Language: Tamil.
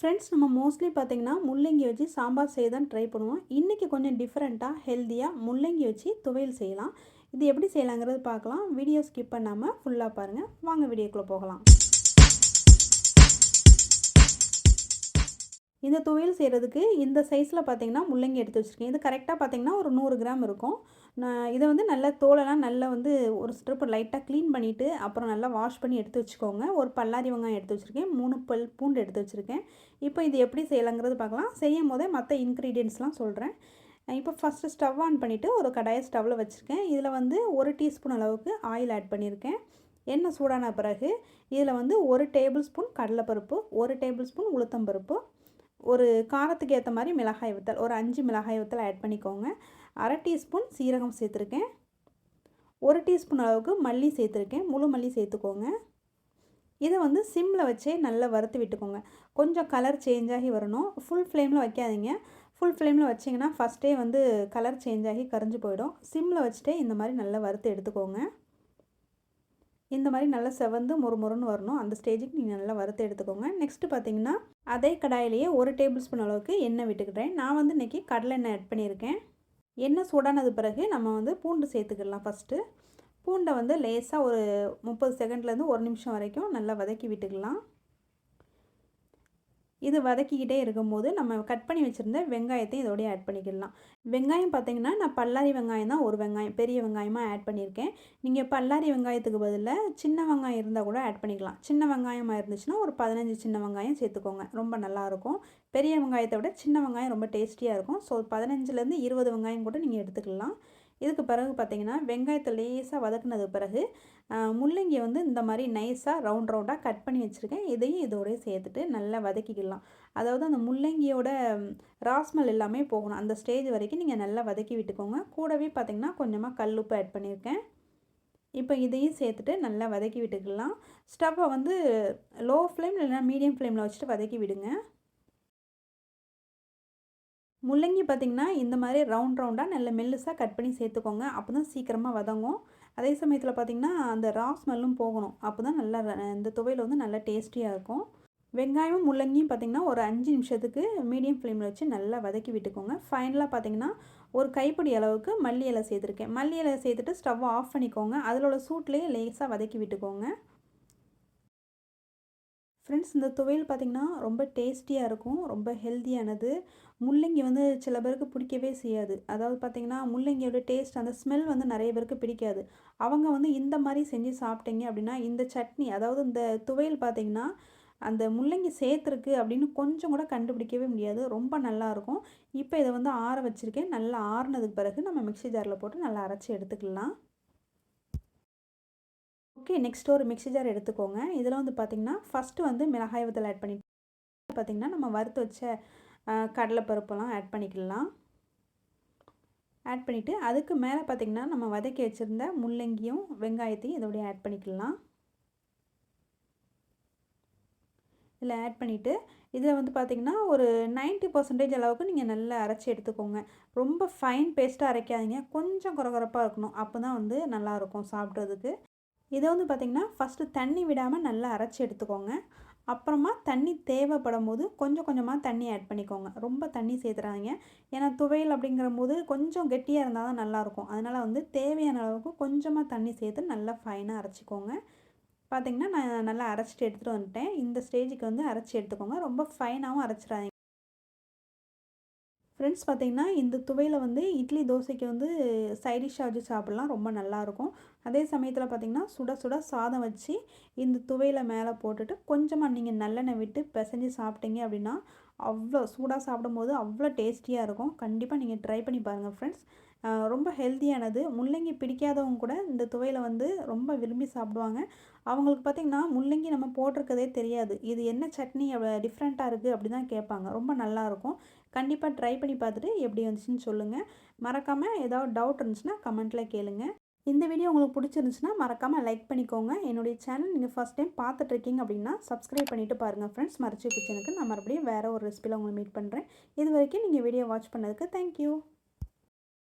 ஃப்ரெண்ட்ஸ் நம்ம மோஸ்ட்லி பார்த்திங்கன்னா முள்ளங்கி வச்சு சாம்பார் செய்ய தான் ட்ரை பண்ணுவோம். இன்றைக்கி கொஞ்சம் டிஃப்ரெண்ட்டாக ஹெல்த்தியாக முள்ளங்கி வச்சு துவையல் செய்யலாம். இது எப்படி செய்யலாங்கிறது பார்க்கலாம். வீடியோ ஸ்கிப் பண்ணாமல் ஃபுல்லாக பாருங்கள் வாங்க வீடியோக்குள்ளே போகலாம். இந்த துவையல் செய்கிறதுக்கு இந்த சைஸில் பார்த்தீங்கன்னா முள்ளங்கி எடுத்து வச்சுருக்கேன். இது கரெக்டாக பார்த்தீங்கன்னா ஒரு நூறு கிராம் இருக்கும். நான் இதை வந்து நல்லா தோலெல்லாம் நல்லா வந்து ஒரு ஸ்ட்ரிப்பு லைட்டாக க்ளீன் பண்ணிவிட்டு அப்புறம் நல்லா வாஷ் பண்ணி எடுத்து வச்சுக்கோங்க. ஒரு பல்லாரி வெங்காயம் எடுத்து வச்சுருக்கேன். மூணு பல் பூண்டு எடுத்து வச்சுருக்கேன். இப்போ இது எப்படி செய்யலாங்கிறது பார்க்கலாம். செய்யும் போதே மற்ற இன்க்ரீடியன்ஸ்லாம் சொல்கிறேன் இப்போ ஃபஸ்ட்டு ஸ்டவ் ஆன் பண்ணிவிட்டு ஒரு கடாயை ஸ்டவ்வில் வச்சுருக்கேன். இதில் வந்து ஒரு டீஸ்பூன் அளவுக்கு ஆயில் ஆட் பண்ணியிருக்கேன் எண்ணெய் சூடான பிறகு இதில் வந்து ஒரு டேபிள் ஸ்பூன் கடலைப்பருப்பு ஒரு டேபிள் ஸ்பூன் உளுத்தம்பருப்பு ஒரு காரத்துக்கு ஏற்ற மாதிரி மிளகாய் வத்தல் ஒரு அஞ்சு மிளகாய் வத்தல் ஆட் பண்ணிக்கோங்க. அரை டீஸ்பூன் சீரகம் சேர்த்துருக்கேன். ஒரு டீஸ்பூன் அளவுக்கு மல்லி சேர்த்துருக்கேன். முழு மல்லி சேர்த்துக்கோங்க. இதை வந்து சிம்மில் வச்சே நல்லா வறுத்து விட்டுக்கோங்க. கொஞ்சம் கலர் சேஞ்ச் ஆகி வரணும். ஃபுல் ஃப்ளேமில் வைக்காதீங்க. ஃபுல் ஃப்ளேமில் வச்சிங்கன்னா ஃபஸ்ட்டே வந்து கலர் சேஞ்ச் ஆகி கரைஞ்சி போயிடும். சிம்மில் வச்சுட்டே இந்த மாதிரி நல்லா வறுத்து எடுத்துக்கோங்க. இந்த மாதிரி நல்லா செவந்து மொறு மொறுன்னு வரணும். அந்த ஸ்டேஜுக்கு நீங்கள் நல்லா வறுத்து எடுத்துக்கோங்க. நெக்ஸ்ட்டு பார்த்தீங்கன்னா அதே கடாயிலேயே ஒரு டேபிள் ஸ்பூன் அளவுக்கு எண்ணெய் விட்டுக்கிட்டேன். நான் வந்து இன்றைக்கி கடலை எண்ணெய் ஆட் பண்ணியிருக்கேன். எண்ணெய் சூடானது பிறகு நம்ம வந்து பூண்டு சேர்த்துக்கிடலாம் ஃபஸ்ட்டு பூண்டை வந்து லேசாக ஒரு முப்பது செகண்ட்லேருந்து ஒரு நிமிஷம் வரைக்கும் நல்லா வதக்கி விட்டுக்கலாம். இது வதக்கிக்கிட்டே இருக்கும்போது நம்ம கட் பண்ணி வச்சுருந்த வெங்காயத்தையும் இதோடய ஆட் பண்ணிக்கிடலாம் வெங்காயம் பார்த்திங்கன்னா நான் பல்லாரி வெங்காயம் தான் ஒரு வெங்காயம் பெரிய வெங்காயமாக ஆட் பண்ணியிருக்கேன். நீங்கள் பல்லாரி வெங்காயத்துக்கு பதிலாக சின்ன வெங்காயம் இருந்தால் கூட ஆட் பண்ணிக்கலாம். சின்ன வெங்காயமாக இருந்துச்சுன்னா ஒரு பதினஞ்சு சின்ன வெங்காயம் சேர்த்துக்கோங்க. ரொம்ப நல்லாயிருக்கும் பெரிய வெங்காயத்தை விட சின்ன வெங்காயம் ரொம்ப டேஸ்டியாக இருக்கும். ஸோ பதினஞ்சுலேருந்து இருபது வெங்காயம் கூட நீங்கள் எடுத்துக்கலாம். இதுக்கு பிறகு பார்த்திங்கன்னா வெங்காயத்தை லேசாக வதக்குனது பிறகு முள்ளங்கி வந்து இந்த மாதிரி நைஸாக ரவுண்ட் ரவுண்டாக கட் பண்ணி வச்சுருக்கேன். இதையும் இதோடய சேர்த்துட்டு நல்லா வதக்கிக்கலாம். அதாவது அந்த முள்ளங்கியோட ராஸ்மல் எல்லாமே போகணும். அந்த ஸ்டேஜ் வரைக்கும் நீங்கள் நல்லா வதக்கி விட்டுக்கோங்க. கூடவே பார்த்திங்கன்னா கொஞ்சமாக கல் உப்பு ஆட் பண்ணியிருக்கேன். இப்போ இதையும் சேர்த்துட்டு நல்லா வதக்கி விட்டுக்கலாம். ஸ்டவ்வை வந்து லோ ஃப்ளேம் இல்லைன்னா மீடியம் ஃப்ளேமில் வச்சுட்டு வதக்கி விடுங்க. முள்ளங்கி பார்த்திங்கன்னா இந்த மாதிரி ரவுண்ட் ரவுண்டாக நல்ல மெல்லுசாக கட் பண்ணி சேர்த்துக்கோங்க. அப்போ தான் சீக்கிரமாக வதங்கும். அதே சமயத்தில் பார்த்திங்கன்னா அந்த ரா ஸ்மெல்லும் போகணும். அப்போ தான் நல்லா இந்த துவையில் வந்து நல்லா டேஸ்டியாக இருக்கும். வெங்காயமும் முள்ளங்கியும் பார்த்திங்கன்னா ஒரு அஞ்சு நிமிஷத்துக்கு மீடியம் ஃப்ளேமில் வச்சு நல்லா வதக்கி விட்டுக்கோங்க. ஃபைனலாக பார்த்திங்கன்னா ஒரு கைப்பிடி அளவுக்கு மல்லி இலை சேர்த்துருக்கேன். மல்லி இலை சேர்த்துட்டு ஸ்டவ் ஆஃப் பண்ணிக்கோங்க. அதில் உள்ள சூட்லேயே லேஸாக வதக்கி விட்டுக்கோங்க. ஃப்ரெண்ட்ஸ் இந்த துவையல் பார்த்திங்கன்னா ரொம்ப டேஸ்டியாக இருக்கும் ரொம்ப ஹெல்த்தியானது முள்ளங்கி வந்து சில பேருக்கு பிடிக்கவே செய்யாது. அதாவது பார்த்திங்கன்னா முள்ளங்கியோட டேஸ்ட் அந்த ஸ்மெல் வந்து நிறைய பேருக்கு பிடிக்காது. அவங்க வந்து இந்த மாதிரி செஞ்சு சாப்பிட்டீங்க அப்படின்னா இந்த சட்னி அதாவது இந்த துவையல் பார்த்திங்கன்னா அந்த முள்ளங்கி சேர்த்துருக்கு அப்படின்னு கொஞ்சம் கூட கண்டுபிடிக்கவே முடியாது. ரொம்ப நல்லாயிருக்கும் இப்போ இதை வந்து ஆற வச்சுருக்கேன். நல்லா ஆறுனதுக்கு பிறகு நம்ம மிக்சி ஜாரில் போட்டு நல்லா அரைச்சி எடுத்துக்கலாம். ஓகே நெக்ஸ்ட் ஒரு மிக்ஸி ஜார் எடுத்துக்கோங்க. இதில் வந்து பார்த்திங்கன்னா ஃபஸ்ட்டு வந்து மிளகாய் வத்தல் ஆட் பண்ணி பார்த்திங்கன்னா நம்ம வறுத்து வச்ச கடலைப்பருப்பெல்லாம் ஆட் பண்ணிக்கலாம். ஆட் பண்ணிவிட்டு அதுக்கு மேலே பார்த்திங்கன்னா நம்ம வதக்கி வச்சுருந்த முள்ளங்கியும் வெங்காயத்தையும் இதோடய ஆட் பண்ணிக்கலாம். இதில் ஆட் பண்ணிவிட்டு இதில் வந்து பார்த்திங்கன்னா ஒரு நைன்ட்டி பர்சன்டேஜ் அளவுக்கு நீங்கள் நல்லா அரைச்சி எடுத்துக்கோங்க. ரொம்ப ஃபைன் பேஸ்ட்டாக அரைக்காதீங்க. கொஞ்சம் குறகுறப்பாக இருக்கணும். அப்போ தான் வந்து நல்லாயிருக்கும் சாப்பிட்றதுக்கு. இதை வந்து பார்த்திங்கன்னா ஃபஸ்ட்டு தண்ணி விடாமல் நல்லா அரைச்சி எடுத்துக்கோங்க. அப்புறமா தண்ணி தேவைப்படும் போது கொஞ்சம் கொஞ்சமாக தண்ணி ஆட் பண்ணிக்கோங்க. ரொம்ப தண்ணி சேர்த்துறாதீங்க. ஏன்னா துவையல் அப்படிங்கிற போது கொஞ்சம் கெட்டியாக இருந்தால் தான் நல்லாயிருக்கும். அதனால் வந்து தேவையான அளவுக்கு கொஞ்சமாக தண்ணி சேர்த்து நல்லா ஃபைனாக அரைச்சிக்கோங்க. பார்த்திங்கன்னா நான் நல்லா அரைச்சிட்டு எடுத்துகிட்டு வந்துட்டேன். இந்த ஸ்டேஜுக்கு வந்து அரைச்சி எடுத்துக்கோங்க. ரொம்ப ஃபைனாகவும் அரைச்சிடாதீங்க. ஃப்ரெண்ட்ஸ் பார்த்திங்கன்னா இந்த துவையில் வந்து இட்லி தோசைக்கு வந்து சைடிஷ்ஷாக வச்சு சாப்பிட்லாம் ரொம்ப நல்லாயிருக்கும். அதே சமயத்தில் பார்த்திங்கன்னா சுட சுட சாதம் வச்சு இந்த துவையில் மேலே போட்டுட்டு கொஞ்சமாக நீங்கள் நல்லெண்ணெய் விட்டு பிசைஞ்சு சாப்பிட்டீங்க அப்படின்னா அவ்வளோ சூடாக சாப்பிடும்போது அவ்வளோ டேஸ்டியாக இருக்கும். கண்டிப்பாக நீங்கள் ட்ரை பண்ணி பாருங்கள் ஃப்ரெண்ட்ஸ். ரொம்ப ஹெல்த்தியானது. முள்ளங்கி பிடிக்காதவங்க கூட இந்த துவையில் வந்து ரொம்ப விரும்பி சாப்பிடுவாங்க. அவங்களுக்கு பார்த்திங்கன்னா முள்ளங்கி நம்ம போட்டிருக்கதே தெரியாது. இது என்ன சட்னி டிஃப்ரெண்ட்டாக இருக்குது அப்படி தான் கேட்பாங்க. ரொம்ப நல்லாயிருக்கும். கண்டிப்பாக ட்ரை பண்ணி பார்த்துட்டு எப்படி வந்துச்சுன்னு சொல்லுங்கள் மறக்காமல் ஏதாவது டவுட் இருந்துச்சுன்னா கமெண்ட்டில் கேளுங்கள் இந்த வீடியோ உங்களுக்கு பிடிச்சிருந்துச்சுன்னா மறக்காமல் லைக் பண்ணிக்கோங்க. என்னுடைய சேனல் நீங்கள் ஃபஸ்ட் டைம் பார்த்துட்ருக்கீங்க அப்படின்னா சப்ஸ்கிரைப் பண்ணிவிட்டு பாருங்கள் ஃப்ரெண்ட்ஸ் மறைச்சி கிச்சனுக்கு நான் மறுபடியும் வேறு ஒரு ரெசிபியில் உங்களை மீட் பண்ணுறேன் இது வரைக்கும் நீங்கள் வீடியோ வாட்ச் பண்ணதுக்கு தேங்க்யூ